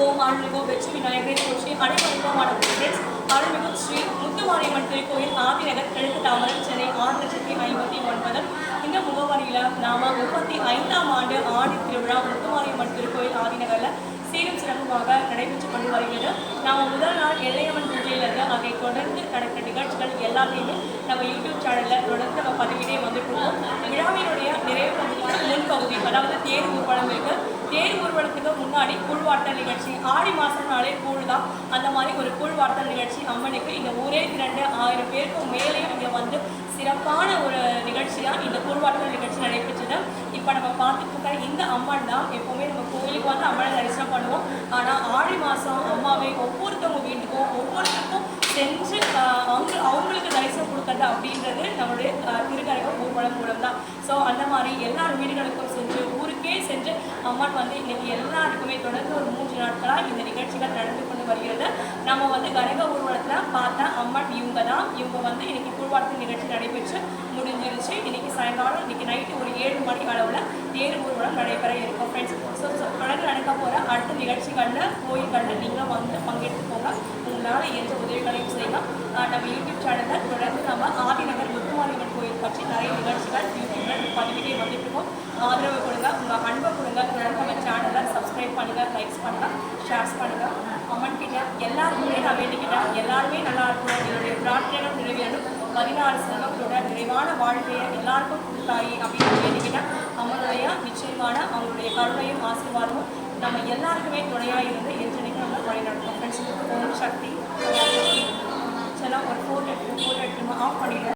ஓம் அருள்மிகு வெற்றி விநாயகரை போற்றி அனைவருக்கும் வணக்கம் அருள்மிகு ஸ்ரீ முத்துமாரியம்மன் திருக்கோயில் ஆதிநகர் கிழக்கு தாமரம் சென்னை ஆறு லட்சத்தி ஐம்பத்தி ஒன்பது இந்த முகவரியில் நாம முப்பத்தி ஐந்தாம் ஆண்டு ஆடி திருவிழா முத்துமாரியம்மன் திருக்கோயில் ஆதிநகரில் சீரும் சிறப்புமாக நடைபெற்று கொண்டு வருகிறது. நாம் முதல் நாள் எல்லையம்மன் பூஜையிலிருந்து அதை தொடர்ந்து நடக்கிற நிகழ்ச்சிகள் எல்லாத்தையுமே நம்ம யூடியூப் சேனலில் தொடர்ந்து நம்ம பதிவிட்டே வந்துட்டு இருக்கோம். விழாவினுடைய நிறைவு பகுதியான முன்பகுதி அதாவது தேர் ஊர்வலம் இருக்குது தேர் ஊர்வலத்துக்கு முன்னாடி கூழ்வாட்டல் நிகழ்ச்சி. ஆடி மாதம்னாலே கூழ் தான் அந்த மாதிரி ஒரு கூழ்வாட்டல் நிகழ்ச்சி அம்மனுக்கு இந்த ஊரே இரண்டு ஆயிரம் பேருக்கும் மேலே இங்கே வந்து சிறப்பான ஒரு நிகழ்ச்சியாக இந்த கூழ்வாட்டல் நிகழ்ச்சி நடைபெற்றது. இப்போ நம்ம பார்த்துட்டு இருக்க இந்த அம்மன் தான். எப்போவுமே நம்ம கோயிலுக்கு வந்து அம்மனை தரிசனம் பண்ணுவோம். ஆனால் ஆடி மாதம் அம்மாவை ஒவ்வொருத்தவங்க வீட்டுக்கும் ஒவ்வொருத்தருக்கும் செஞ்சு அவங்க அவங்களுக்கு தரிசனம் கொடுக்கறது அப்படின்றது நம்மளுடைய ஆஹ், திருக்கரகம் ஊர்வலம் மூலம் தான் ஸோ அந்த மாதிரி எல்லாருமே அம்மன் வந்து இன்னைக்கு எல்லாருக்குமே தொடர்ந்து ஒரு மூன்று நாட்களாக இந்த நிகழ்ச்சிகள் நடந்து கொண்டு வருகிறது. நம்ம வந்து கரக ஊர்வலத்தில் பார்த்தா அம்மன் இவங்க தான் இவங்க வந்து இன்னைக்கு கூழ்வார்த்தை நிகழ்ச்சி நடைபெற்று முடிஞ்சிருச்சு. இன்னைக்கு சாயங்காலம் இன்னைக்கு நைட்டு ஒரு ஏழு மணி அளவில் தேர் ஊர்வலம் நடைபெற இருக்கும் ஃப்ரெண்ட்ஸ் ஸோ தொடர்ந்து நடக்க போகிற அடுத்த நிகழ்ச்சிகளில் கோயில்களில் நீங்களும் வந்து பங்கெடுத்துக்கோங்க உங்களால் எந்த உதவிகளையும் செய்யலாம். நம்ம யூடியூப் சேனலில் தொடர்ந்து நம்ம ஆதிநகர் முத்துமாரியம்மன் கோயில் பற்றி நிறைய நிகழ்ச்சிகள் யூடியூப்ல பதிவிட்டே வந்துட்டு இருக்கோம். ஆதரவு பண்ணுங்கள் லைக்ஸ் பண்ணுங்கள் ஷேர்ஸ் பண்ணுங்கள் கமெண்ட் கிட்ட எல்லாருக்குமே நான் வேண்டிக்கிட்டேன். எல்லாருமே நல்லா இருக்கணும் என்னுடைய பிரார்த்தனை நிறைவேறும் பதினாறு செல்வங்களோட நிறைவான வாழ்க்கையை எல்லாருக்கும் கொடுத்தாயி அப்படின்னு வேண்டிக்கிட்டேன். அவங்களுடைய நிச்சயமான அவங்களுடைய கருணையும் ஆசீர்வாதமும் நம்ம எல்லாருக்குமே துணையாக இருந்து என்று நம்ம வழி நடக்கும் ஃப்ரெண்ட்ஸ் ஓம் சக்தி.